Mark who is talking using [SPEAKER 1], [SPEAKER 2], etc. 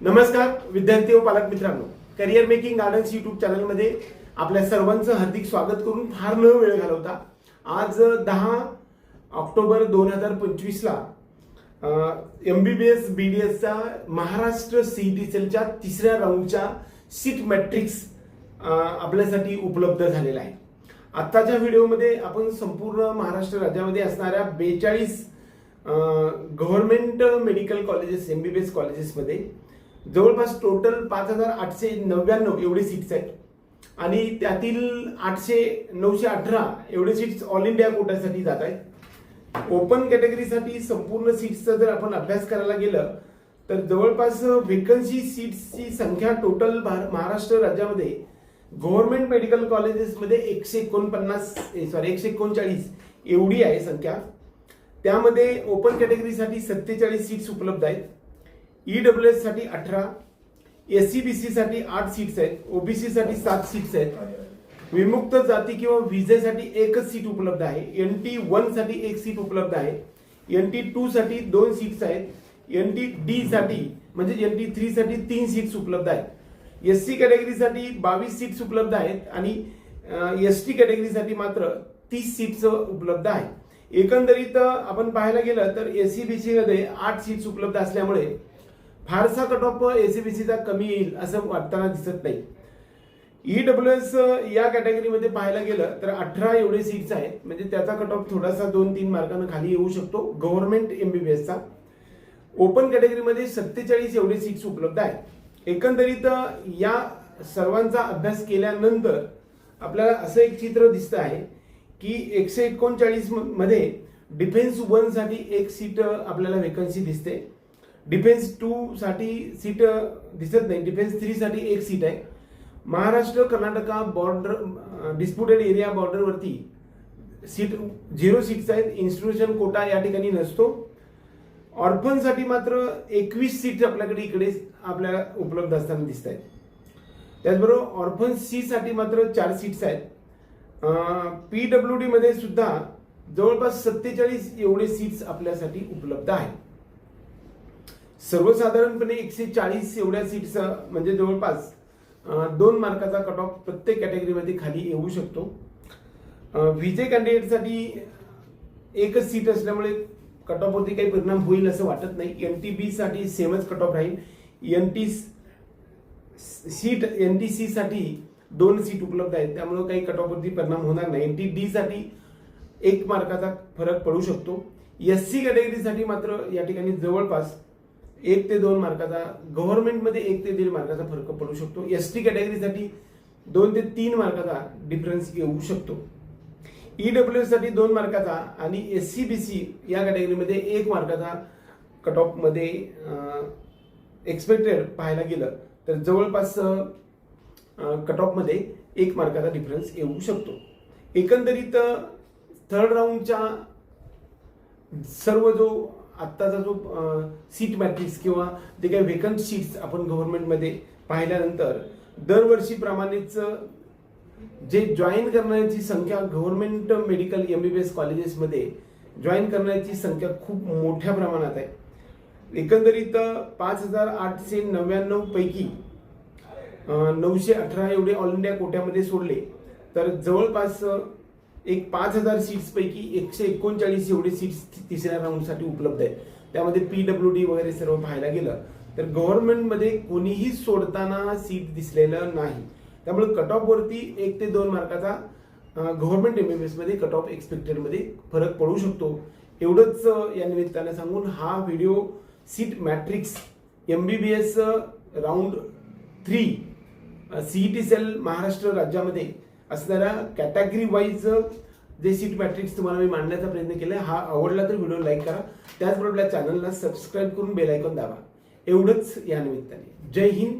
[SPEAKER 1] नमस्कार विद्यार्थी व पालक मित्रांनो. करिअर मेकिंग गार्डन्स युट्यूब चॅनलमध्ये आपल्या सर्वांचं हार्दिक स्वागत करून फार न वेळ घालवता. आज दहा ऑक्टोबर दोन हजार पंचवीसला M B B S B D एसचा Maharashtra C D सेलच्या तिसऱ्या राऊंडच्या सीट मॅट्रिक्स आपल्यासाठी उपलब्ध झालेला आहे. आत्ताच्या व्हिडिओमध्ये आपण संपूर्ण महाराष्ट्र राज्यामध्ये असणाऱ्या बेचाळीस government medical colleges M B B S कॉलेजेसमध्ये जवळपास टोटल पाच हजार आठशे नव्याण्णव एवढे सीट्स आहेत. आणि त्यातील आठशे नऊशे अठरा एवढे सीट्स ऑल इंडिया कोट्यासाठी जात आहेत. ओपन कॅटेगरीसाठी संपूर्ण सीट्सचा जर आपण अभ्यास करायला गेलं तर जवळपास व्हेकन्सी सीट्सची संख्या टोटल महाराष्ट्र राज्यामध्ये गव्हर्नमेंट मेडिकल कॉलेजेसमध्ये एकशे एकोणपन्नास सॉरी एकशे एकोणचाळीस एवढी आहे संख्या. त्यामध्ये ओपन कॅटेगरीसाठी सत्तेचाळीस सीट्स उपलब्ध आहेत. ईडब्ल्यू एससाठी अठरा एस सी बी सी साठी आठ सीट्स आहेत ओबीसी साठी सात सीट्स आहेत. विमुक्त जाती किंवा विजेसाठी एकच सीट उपलब्ध आहे. एन टी वनसाठी एक सीट उपलब्ध आहे. एन टी टू साठी दोन सीट्स आहेत. एन टी डी साठी म्हणजे एन टी थ्री साठी तीन सीट्स उपलब्ध आहेत. एस सी कॅटेगरीसाठी बावीस सीट्स उपलब्ध आहेत आणि एस टी कॅटेगरीसाठी मात्र तीस सीट्स उपलब्ध आहेत. एकंदरीत आपण पाहायला गेलं तर एस सी बी सी मध्ये आठ सीट्स उपलब्ध असल्यामुळे फारसा कट ऑफ एसीबीसीचा कमी येईल असं वाटताना दिसत नाही. ईडब्ल्यू एस या कॅटेगरीमध्ये पाहायला गेलं तर अठरा एवढे सीट्स आहेत. म्हणजे त्याचा कट ऑफ थोडासा दोन तीन मार्कानं खाली येऊ शकतो. गव्हर्नमेंट एमबीबीएसचा ओपन कॅटेगरीमध्ये सत्तेचाळीस एवढे सीट्स उपलब्ध आहेत. एकंदरीत या सर्वांचा अभ्यास केल्यानंतर आपल्याला असं एक चित्र दिसतं आहे की एकशे एकोणचाळीसमध्ये डिफेन्स वनसाठी एक सीट आपल्याला वेकन्सी दिसते. डिफेन्स टू साठी सीट दिसत नाही. डिफेन्स थ्री साठी एक सीट आहे. Maharashtra Karnataka border disputed area बॉर्डरवरती seat zero seats आहेत. इन्स्टिट्यूशन कोटा या ठिकाणी नसतो. ऑर्फनसाठी मात्र एकवीस सीट आपल्याकडे इकडे आपल्याला उपलब्ध असताना दिसत आहेत. त्याचबरोबर ऑर्फन सीसाठी मात्र चार सीट्स आहेत. पी डब्ल्यू डीमध्ये सुद्धा जवळपास सत्तेचाळीस एवढे सीट्स आपल्यासाठी उपलब्ध आहेत. सर्वसाधारणपणे एकशे चाळीस एवढ्या सीट्स म्हणजे जवळपास दोन मार्काचा कट ऑफ प्रत्येक कॅटेगरीमध्ये खाली येऊ शकतो. विजय कॅन्डिडेटसाठी एकच सीट असल्यामुळे कट ऑफवरती काही परिणाम होईल असं वाटत नाही. एन टी बीसाठी सेमच कट ऑफ राहील. N T seat N T सीसाठी दोन सीट उपलब्ध आहेत. त्यामुळे काही कट ऑफवरती परिणाम होणार नाही. एन टी डीसाठी एक मार्काचा फरक पडू शकतो. एस सी कॅटेगरीसाठी मात्र या ठिकाणी जवळपास एक ते दोन मार्काचा गव्हर्नमेंटमध्ये एक ते दीड मार्काचा फरक पडू शकतो. एस टी कॅटेगरीसाठी दोन ते तीन मार्काचा डिफरन्स येऊ शकतो. ईडब्ल्यू साठी दोन मार्काचा आणि एस सी बी सी या कॅटेगरीमध्ये एक मार्काचा कट ऑफमध्ये एक्सपेक्टेड पाहायला गेलं तर जवळपास कट ऑफमध्ये एक मार्काचा डिफरन्स येऊ शकतो. एकंदरीत थर्ड राऊंडच्या सर्व जो आत्ताचा जो सीट मॅट्रिक्स किंवा जे काही व्हेकंट सीट्स आपण गव्हर्नमेंटमध्ये पाहिल्यानंतर दरवर्षीप्रमाणेच जे जॉईन करण्याची संख्या government medical M B B S कॉलेजेसमध्ये जॉईन करण्याची संख्या खूप मोठ्या प्रमाणात आहे. एकंदरीत पाच हजार आठशे नव्याण्णव पैकी नऊशे अठरा एवढे ऑल इंडिया कोट्यामध्ये सोडले. तर जवळपास एक पाच हजार सीट्सपैकी एकशे एकोणचाळीस एवढे सीट्स तिसऱ्या राऊंडसाठी उपलब्ध आहे त्यामध्ये पी डब्ल्यू डी वगैरे सर्व पाहायला गेलं तर गव्हर्नमेंटमध्ये कोणीही सोडताना सीट दिसलेलं नाही. त्यामुळे कट ऑफवरती एक ते दोन मार्काचा गव्हर्नमेंट एममध्ये कट ऑफ एक्सपेक्टेडमध्ये फरक पडू शकतो. एवढंच या निमित्तानं सांगून हा video seat matrix M B B S round three CET cell Maharashtra राज्यामध्ये असणाऱ्या कॅटेगरी वाईज जे सीट मॅट्रिक्स तुम्हाला मी मांडण्याचा प्रयत्न केला हा आवडला तर व्हिडिओ लाईक करा. त्याचबरोबर चॅनलला सबस्क्राईब करून बेल आयकॉन दाबा. एवढंच या निमित्ताने. जय हिंद.